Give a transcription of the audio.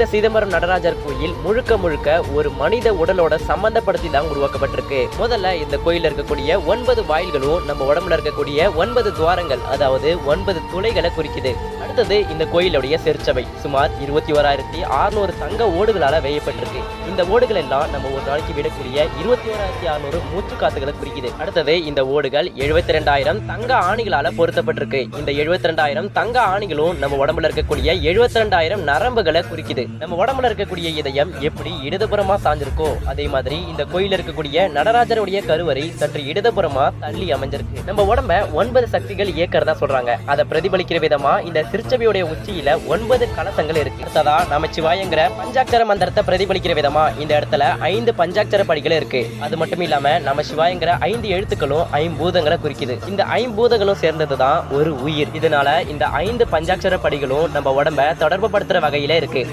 இந்த சிதம்பரம் நடராஜர் கோயில் முழுக்க முழுக்க ஒரு மனித உடலோட சம்பந்தப்படுத்தி தான் உருவாக்கப்பட்டிருக்கு. முதல்ல இந்த கோயில்ல இருக்கக்கூடிய ஒன்பது வாயில்களும் நம்ம உடம்புல இருக்கக்கூடிய ஒன்பது துவாரங்கள் அதாவது ஒன்பது துளைகளை குறிக்குது. அடுத்தது இந்த கோயிலுடைய செருச்சபை சுமார் இருபத்தி ஓராயிரத்தி அறுநூறு தங்க ஓடுகளால வேயப்பட்டிருக்கு. இந்த ஓடுகள் எல்லாம் நம்ம ஒரு நாளைக்கு விடக்கூடிய இருபத்தி ஓராயிரத்தி அறுநூறு மூச்சு காத்துகளை குறிக்குது. அடுத்தது இந்த ஓடுகள் எழுபத்தி ரெண்டாயிரம் தங்க ஆணிகளால பொருத்தப்பட்டிருக்கு. இந்த எழுபத்தி ரெண்டாயிரம் தங்க ஆணிகளும் நம்ம உடம்புல இருக்கக்கூடிய எழுபத்தி ரெண்டாயிரம் நரம்புகளை குறிக்குது. நம்ம உடம்புல இருக்கக்கூடிய இதயம் எப்படி இடதுபுறமா சாஞ்சிருக்கோ அதே மாதிரி இந்த கோயில இருக்கக்கூடிய நடராஜருடைய கருவறை சற்று இடதுபுறமா தள்ளி அமைஞ்சிருக்கு. நம்ம உடம்ப ஒன்பது சக்திகள் இயக்கிறதா சொல்றாங்க. அதை பிரதிபலிக்கிற விதமா இந்த திருச்சபையுடைய உச்சியில ஒன்பது கலசங்கள் இருக்கு. அடுத்ததா நமச்சிவாயங்கிற பஞ்சாட்சர மந்திரத்தை பிரதிபலிக்கிற விதமா இந்த இடத்துல ஐந்து பஞ்சாட்சர படிகள் இருக்கு. அது மட்டும் இல்லாம நம்ம சிவாயங்கிற ஐந்து எழுத்துக்களும் ஐம்பூதங்களை குறிக்குது. இந்த ஐம்பூதங்களும் சேர்ந்ததுதான் ஒரு உயிர். இதனால இந்த ஐந்து பஞ்சாட்சர படிகளும் நம்ம உடம்ப தொடர்பு படுத்துற வகையில இருக்கு.